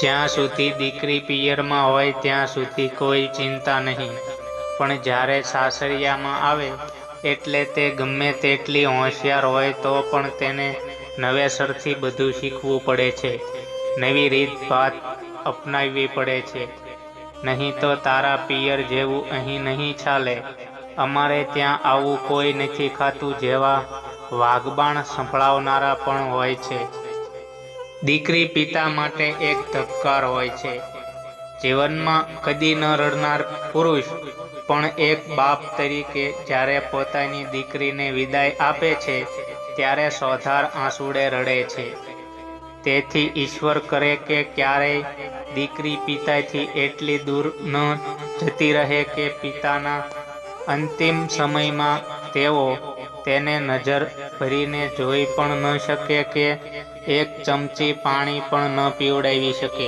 જ્યાં સુધી દીકરી પિયરમાં હોય ત્યાં સુધી કોઈ ચિંતા નહીં. પણ જ્યારે સાસરિયામાં આવે, એટલે તે ગમે તેટલી હોશિયાર હોય તો પણ તેને નવેસરથી બધું શીખવું પડે છે. નવી રીત ભાત અપનાવવી પડે છે. નહીં તો તારા પિયર જેવું અહીં નહીં ચાલે. અમારે ત્યાં આવું કોઈ નથી ખાતું જેવા વાઘબાણ સંભળાવનારા પણ હોય છે. દીકરી પિતા માટે એક ધબકાર હોય છે. જીવનમાં કદી ન રડનાર પુરુષ પણ એક બાપ તરીકે જ્યારે પોતાની દીકરીને વિદાય આપે છે, ત્યારે સોધાર આંસુડે રડે છે. તેથી ઈશ્વર કરે કે ક્યારેય દીકરી પિતાથી એટલી દૂર ન જતી રહે કે પિતાના અંતિમ સમયમાં તેઓ તેને નજર ભરીને જોઈ પણ ન શકે કે એક ચમચી પાણી પણ ન પીવડાવી શકે.